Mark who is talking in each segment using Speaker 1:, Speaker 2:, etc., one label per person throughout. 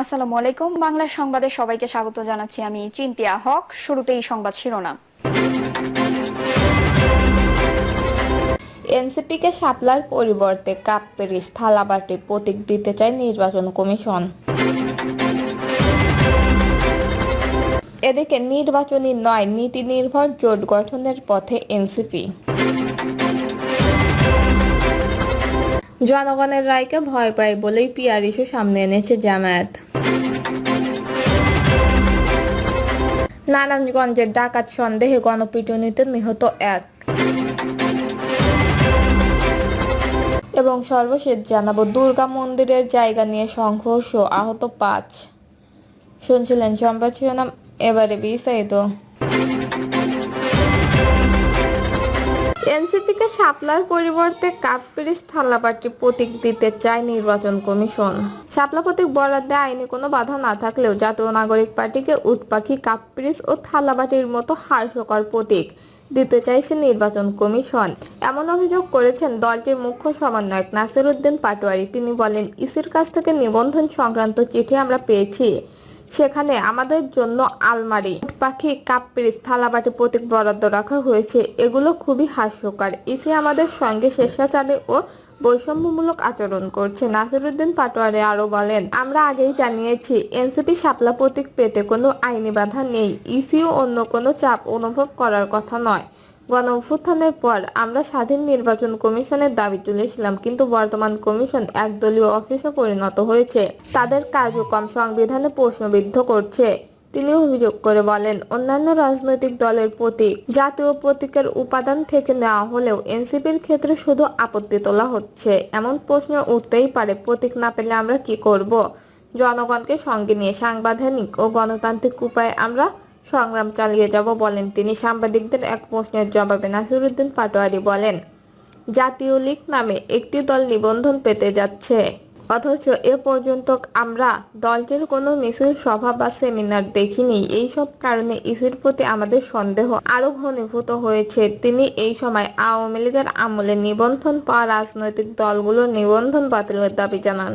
Speaker 1: আসসালামু আলাইকুম। বাংলা সংবাদে সবাইকে স্বাগত জানাচ্ছি আমি চিন্তিয়া হক। শুরুতেই সংবাদ শিরোনাম।
Speaker 2: এনসিপিকে শাপলার পরিবর্তে কাপ পেরিস থালাবাটি প্রতীক দিতে চায় নির্বাচন কমিশন। এদিকে নির্বাচনী নয়, নীতি নির্ভর জোট গঠনের পথে এনসিপি। জনগণের রায়কে ভয় পায় বলেই ইস্যু সামনে এনেছে জামায়াত। নারায়ণগঞ্জের ডাকাত সন্দেহে গণপিটুনিতে নিহত এক। এবং সর্বশেষ জানাব, দুর্গা মন্দিরের জায়গা নিয়ে সংঘর্ষ, আহত পাঁচ। শুনছিলেন সংবাদ শিরোনাম, এবারে বিস্তারিত। এনসিপিকে শাপলার পরিবর্তে কাপ পিরিস থাল্লাবাটি প্রতীক দিতে চায় নির্বাচন কমিশন। শাপলা প্রতীক বরাদ্দে আইনে কোনো বাধা না থাকলেও জাতীয় নাগরিক পার্টিকে উটপাখি কাপ পিরিস ও থাল্লাবাটির মতো হাস্যকর প্রতীক দিতে চাইছে নির্বাচন কমিশন। এমন অভিযোগ করেছেন দলটির মুখ্য সমন্বয়ক নাসির উদ্দিন পাটোয়ারি। তিনি বলেন, ইসির কাছ থেকে নিবন্ধন সংক্রান্ত চিঠি আমরা পেয়েছি। সেখানে আমাদের জন্য আলমারি পাখি কাপ পিরিচ থালাবাটি প্রতীক বরাদ্দ রাখা হয়েছে। এগুলো খুবই হাস্যকর। ইসি আমাদের সঙ্গে স্বেচ্ছাচারী ও বৈষম্যমূলক আচরণ করছে। নাসিরুদ্দিন পাটোয়ারি আরও বলেন, আমরা আগেই জানিয়েছি, এনসিপি শাপলা প্রতীক পেতে কোনো আইনি বাধা নেই। ইসিও অন্য কোনো চাপ অনুভব করার কথা নয়। গণ অভ্যুত্থানের পর আমরা স্বাধীন নির্বাচন কমিশনের দাবি তুলেছিলাম, কিন্তু বর্তমান কমিশন একদলীয় অফিসে পরিণত হয়েছে। তাদের কার্যক্রম সংবিধানে প্রশ্নবিদ্ধ করছে। তিনি অভিযোগ করে বলেন, অন্যান্য রাজনৈতিক দলের প্রতীক জাতীয় প্রতীকের উপাদান থেকে নেওয়া হলেও এনসিপির ক্ষেত্রে শুধু আপত্তি তোলা হচ্ছে। এমন প্রশ্ন উঠতেই পারে, প্রতীক না পেলে আমরা কি করব? জনগণকে সঙ্গে নিয়ে সাংবিধানিক ও গণতান্ত্রিক উপায়ে আমরা সংগ্রাম চালিয়ে যাব বলেন তিনি। সাংবাদিকদের এক প্রশ্নের জবাবে নাসিরুদ্দিন পাটোয়ারি বলেন, জাতীয় লীগ নামে একটি দল নিবন্ধন পেতে যাচ্ছে। অথচ এ পর্যন্ত আমরা দলটির কোনো মিছিল, সভা বা সেমিনার দেখিনি। এইসব কারণে ইসির প্রতি আমাদের সন্দেহ আরও ঘনীভূত হয়েছে। তিনি এই সময় আওয়ামী লীগের আমলে নিবন্ধন পাওয়া রাজনৈতিক দলগুলো নিবন্ধন বাতিলের দাবি জানান।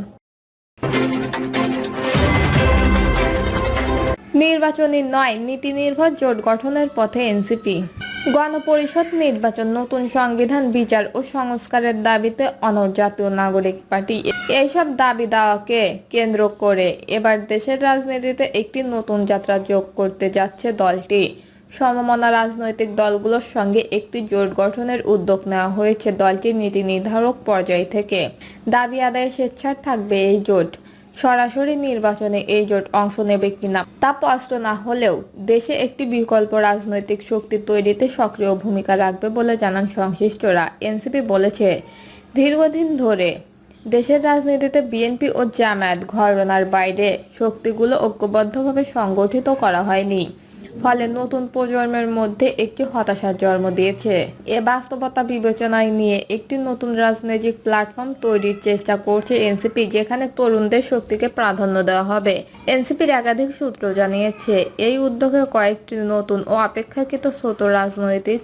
Speaker 2: নির্বাচনী নয় নীতি নির্ভর জোট গঠনের পথে এনসিপি। গণপরিষদ নির্বাচন, নতুন সংবিধান, বিচার ও সংস্কারের দাবিতে অনর জাতীয় নাগরিক পার্টি। এইসব দাবি দাওয়াকে কেন্দ্র করে এবার দেশের রাজনীতিতে একটি নতুন যাত্রা যোগ করতে যাচ্ছে দলটি। সমমনা রাজনৈতিক দলগুলোর সঙ্গে একটি জোট গঠনের উদ্যোগ নেওয়া হয়েছে দলটির নীতি নির্ধারক পর্যায় থেকে। দাবি আদায়ে স্বেচ্ছার থাকবে এই জোট। সরাসরি নির্বাচনে এই জোট অংশ নেবে কিনা তা স্পষ্ট না হলেও দেশে একটি বিকল্প রাজনৈতিক শক্তি তৈরিতে সক্রিয় ভূমিকা রাখবে বলে জানান সংশ্লিষ্টরা। এনসিপি বলেছে, দীর্ঘদিন ধরে দেশের রাজনীতিতে বিএনপি ও জামায়াত ঘটনার বাইরে শক্তিগুলো ঐক্যবদ্ধভাবে সংগঠিত করা হয়নি। ফলে নতুন প্রজন্মের মধ্যে একটি হতাশার জন্ম দিয়েছে। এ বাস্তবতা বিবেচনায় নিয়ে একটি নতুন রাজনৈতিক প্ল্যাটফর্ম তৈরির চেষ্টা করছে এনসিপি, যেখানে তরুণদের শক্তিকে প্রাধান্য দেওয়া হবে। এনসিপির একাধিক সূত্র জানিয়েছে, এই উদ্যোগে কয়েকটি নতুন ও অপেক্ষাকৃত ছোট রাজনৈতিক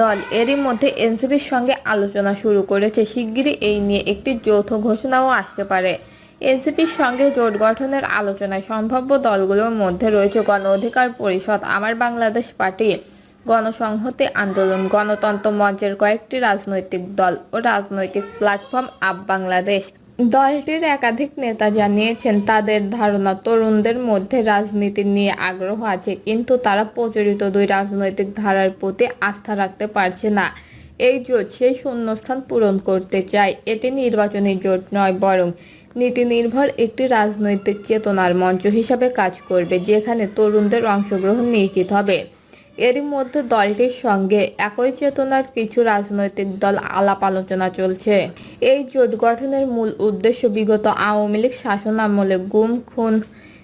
Speaker 2: দল এরই মধ্যে এনসিপির সঙ্গে আলোচনা শুরু করেছে। শিগগিরই এই নিয়ে একটি যৌথ ঘোষণাও আসতে পারে। এনসিপির সঙ্গে জোট গঠনের আলোচনায় সম্ভাব্য দলগুলোর মধ্যে রয়েছে গণ অধিকার পরিষদ আমার বাংলাদেশ পার্টি, গণসংহতি আন্দোলন, গণতন্ত্র মঞ্চের কয়েকটি রাজনৈতিক দল ও রাজনৈতিক প্ল্যাটফর্ম আপ বাংলাদেশ। দলটির একাধিক নেতা জানিয়েছেন, তাদের ধারণা তরুণদের মধ্যে রাজনীতি নিয়ে আগ্রহ আছে, কিন্তু তারা প্রচলিত দুই রাজনৈতিক ধারার প্রতি আস্থা রাখতে পারছে না। এই জোট সেই শূন্যস্থান পূরণ করতে চায়। এটি নির্বাচনী জোট নয় বরং নীতি নির্ভর একটি রাজনৈতিক চেতনার মঞ্চ হিসাবে কাজ করবে, যেখানে তরুণদের অংশগ্রহণ নিশ্চিত হবে। এরই মধ্যে দলটির সঙ্গে একই চেতনার কিছু রাজনৈতিক দল আলাপ আলোচনা চলছে। এই জোট গঠনের মূল উদ্দেশ্য বিগত আওয়ামী লীগ শাসন আমলে গুম, খুন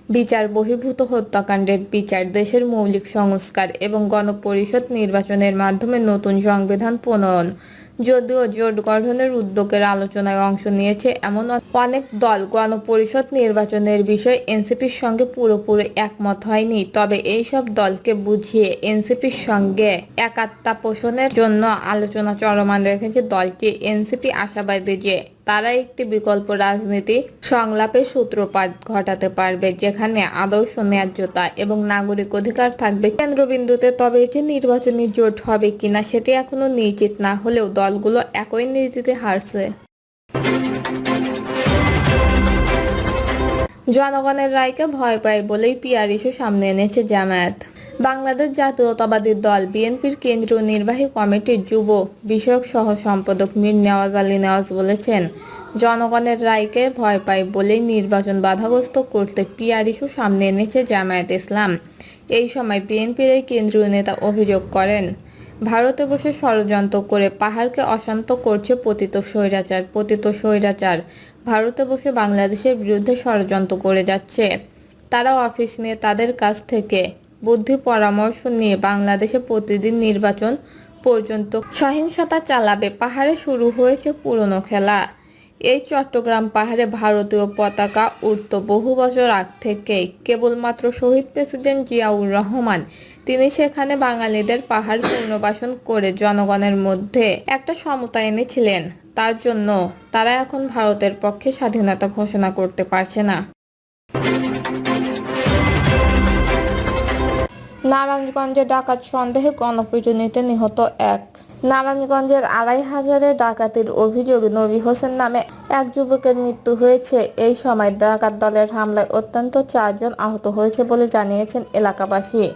Speaker 2: বিচার বহির্ভূত হত্যাকাণ্ডের বিচার দেশের মৌলিক সংস্কার এবং গণপরিষদ নির্বাচনের মাধ্যমে নতুন সংবিধান প্রণয়ন। যদিও জোট গঠনের উদ্যোগের আলোচনায় অংশ নিয়েছে এমন অনেক দল গণপরিষদ নির্বাচনের বিষয়ে এনসিপির সঙ্গে পুরোপুরি একমত হয়নি। তবে এই সব দলকে বুঝিয়ে এনসিপির সঙ্গে একাত্মতা পোষণের জন্য আলোচনা চলমান রেখেছে দলটি। এনসিপি আশাবাদী যে তারা একটি বিকল্প রাজনীতি সংলাপের সূত্রপাত ঘটাতে পারবে, যেখানে আদর্শ, ন্যায্যতা এবং নাগরিক অধিকার থাকবে। কেন্দ্রবিন্দুতে তবে এটি নির্বাচনী জোট হবে কিনা সেটি এখনও নিশ্চিত না হলেও দলগুলো একই নীতিতে হারছে। জনগণের রায়কে ভয় পায় বলেই পিআর ইস্যু সামনে এনেছে জামায়াত। বাংলাদেশ জাতীয়তাবাদী দল বিএনপির কেন্দ্রীয় নির্বাহী কমিটির যুব বিষয়ক সহ সম্পাদক মীর নেওয়াজ আলী নেওয়াজ বলেছেন, জনগণের রায়কে ভয় পায় বলেই নির্বাচন বাধাগ্রস্ত করতে পিআর ইস্যু সামনে এনেছে জামায়াত ইসলাম। এই সময় বিএনপির এই কেন্দ্রীয় নেতা অভিযোগ করেন, ভারতে বসে ষড়যন্ত্র করে পাহাড়কে অশান্ত করছে পতিত স্বৈরাচার পতিত স্বৈরাচার। ভারতে বসে বাংলাদেশের বিরুদ্ধে ষড়যন্ত্র করে যাচ্ছে। তারা অফিস নিয়ে তাদের কাছ থেকে বুদ্ধি পরামর্শ নিয়ে বাংলাদেশে প্রতিদিন নির্বাচন পর্যন্ত সহিংসতা চালাবে। পাহাড়ে শুরু হয়েছে পুরনো খেলা। এই চট্টগ্রাম পাহাড়ে ভারতীয় পতাকা উঠত বহু বছর আগ থেকেই। কেবলমাত্র শহীদ প্রেসিডেন্ট জিয়াউর রহমান, তিনি সেখানে বাঙালিদের পাহাড় পুনর্বাসন করে জনগণের মধ্যে একটা সমতা এনেছিলেন। তার জন্য তারা এখন ভারতের পক্ষে স্বাধীনতা ঘোষণা করতে পারছে না। নারায়ণগঞ্জে ডাকাত সন্দেহে গণপিটুনিতে নিহত এক। নারায়ণগঞ্জের আড়াই হাজারে ডাকাতির অভিযোগে নবী হোসেন নামে এক যুবকের মৃত্যু হয়েছে। এই সময় ডাকাত দলের হামলায় অত্যন্ত চারজন আহত হয়েছে বলে জানিয়েছেন এলাকাবাসী।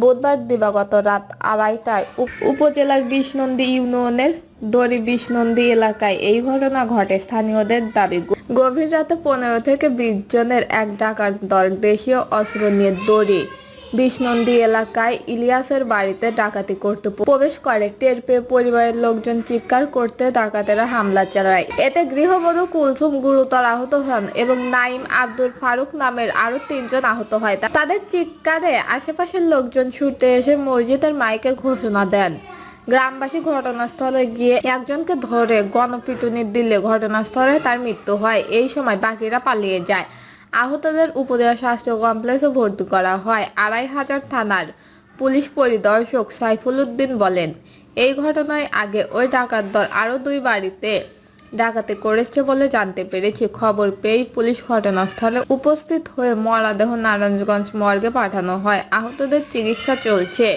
Speaker 2: বুধবার দিবাগত রাত আড়াইটায় উপ- উপজেলার বিষ্ণন্দী ইউনিয়নের দড়ি বিষ্ণন্দী এলাকায় এই ঘটনা ঘটে। স্থানীয়দের দাবি গভীর রাতে পনেরো থেকে বিশ জনের এক ডাকাত দল দেশীয় অস্ত্র নিয়ে দড়ি বিষ্ণন্দী এলাকায় ইলিয়াসের বাড়িতে ডাকাতি করতে প্রবেশ করে। টের পেয়ে পরিবারের লোকজন চিৎকার করতে ডাকাতেরা হামলা চালায়। এতে গৃহবধূ কুলসুম গুরুতর আহত হন এবং নাইম আব্দুল ফারুক নামের আরও তিনজন আহত হয়। তাদের চিৎকারে আশেপাশের লোকজন ছুটতে এসে মসজিদের মাইকে ঘোষণা দেন। গ্রামবাসী ঘটনাস্থলে গিয়ে একজনকে ধরে গণপিটুনি দিলে ঘটনাস্থলে তার মৃত্যু হয়। এই সময় বাকিরা পালিয়ে যায়। আহতদের উপজেলা স্বাস্থ্য কমপ্লেক্সে ভর্তি করা হয় আড়াই হাজার থানার পুলিশ পরিদর্শক সাইফুল উদ্দিন বলেন, এই ঘটনায় আগে ওই ডাকাত দল আরও দুই বাড়িতে ডাকাতি করেছে বলে জানতে পেরেছি। খবর পেয়েই পুলিশ ঘটনাস্থলে উপস্থিত হয়ে মরদেহ নারায়ণগঞ্জ মর্গে পাঠানো হয়। আহতদের চিকিৎসা চলছে।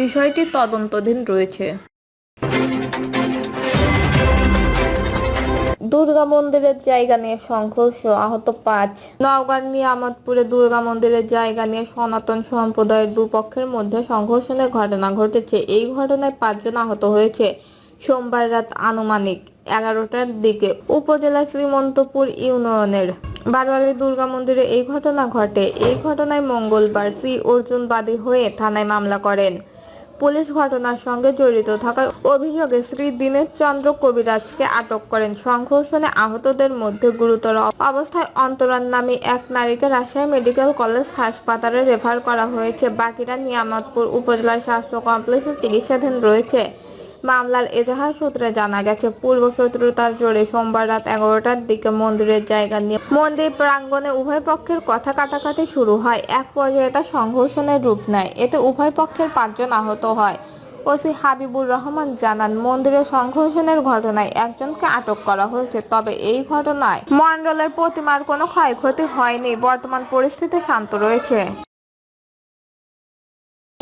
Speaker 2: বিষয়টি তদন্তধীন রয়েছে। দুর্গা মন্দিরের জায়গা নিয়ে সংঘর্ষ, আহত পাঁচ। নওগাঁর নিয়ামতপুরে দুর্গা মন্দিরের জায়গা নিয়ে সনাতন সম্প্রদায়ের দুপক্ষের মধ্যে সংঘর্ষণের ঘটনা ঘটেছে। এই ঘটনায় পাঁচজন আহত হয়েছে। সোমবার রাত আনুমানিক এগারোটার দিকে উপজেলা শ্রীমন্তপুর ইউনিয়নের বারবারি দুর্গা মন্দিরে এই ঘটনা ঘটে। এই ঘটনায় মঙ্গলবার শ্রী অর্জুন বাদী হয়ে থানায় মামলা করেন। পুলিশ ঘটনার সঙ্গে জড়িত থাকার অভিযোগে শ্রী দীনেশ চন্দ্র কবিরাজকে আটক করেন। সংঘর্ষণে আহতদের মধ্যে গুরুতর অবস্থায় অন্তরান নামে এক নারীকে রাজশাহী মেডিকেল কলেজ হাসপাতালে রেফার করা হয়েছে। বাকিরা নিয়ামতপুর উপজেলা স্বাস্থ্য কমপ্লেক্সে চিকিৎসাধীন রয়েছে। মামলার এজাহার সূত্রে জানা গেছে, পূর্ব শত্রুতার জোরে সোমবার রাত এগারোটার দিকে মন্দিরের জায়গা নিয়ে মন্দির প্রাঙ্গণে উভয় পক্ষের কথা কাটাকাটি শুরু হয়। এক পর্যায়ে তা সংঘর্ষণের রূপ নেয়। এতে উভয় পক্ষের পাঁচজন আহত হয়। ওসি হাবিবুর রহমান জানান, মন্দিরে সংঘর্ষণের ঘটনায় একজনকে আটক করা হয়েছে। তবে এই ঘটনায় মন্ডলের প্রতিমার কোনো ক্ষয়ক্ষতি হয়নি। বর্তমান পরিস্থিতি শান্ত রয়েছে।